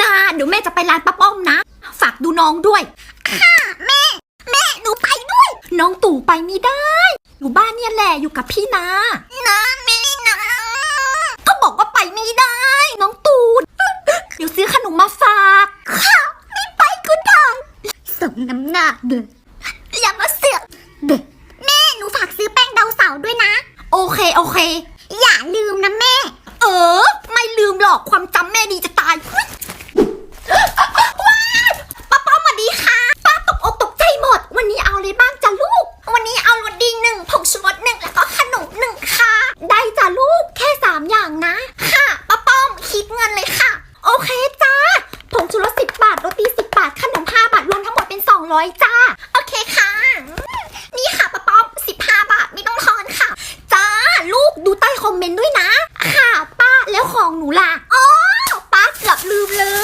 นาเดี๋ยวแม่จะไปร้านป้าป้อมนะ ฝากดูน้องด้วย ค่ะ แม่ แม่หนูไปด้วย น้องตู่ไปไม่ได้ อยู่บ้านเนี่ยแหละอยู่กับพี่นานะแม่นะก็บอกว่าไปไม่ได้ น้องตู่เดี๋ยวซื้อขนมมาฝาก ค่ะ ไม่ไปก็ได้สมน้ำหนักเด้ออย่ามาเสือกเด้อแม่หนูฝากซื้อแป้งดาวเสาร์ด้วยนะ โอเคโอเค อย่าลืมนะแม่ เออ ร้อยจ้า โอเคค่ะ นี่ค่ะป้าป้อมสิบห้าบาทไม่ต้องทอนค่ะ จ้า ลูกดูใต้คอมเมนต์ด้วยนะ ค่ะ ป้าแล้วของหนูล่ะอ๋อป้าเกือบลืมเลย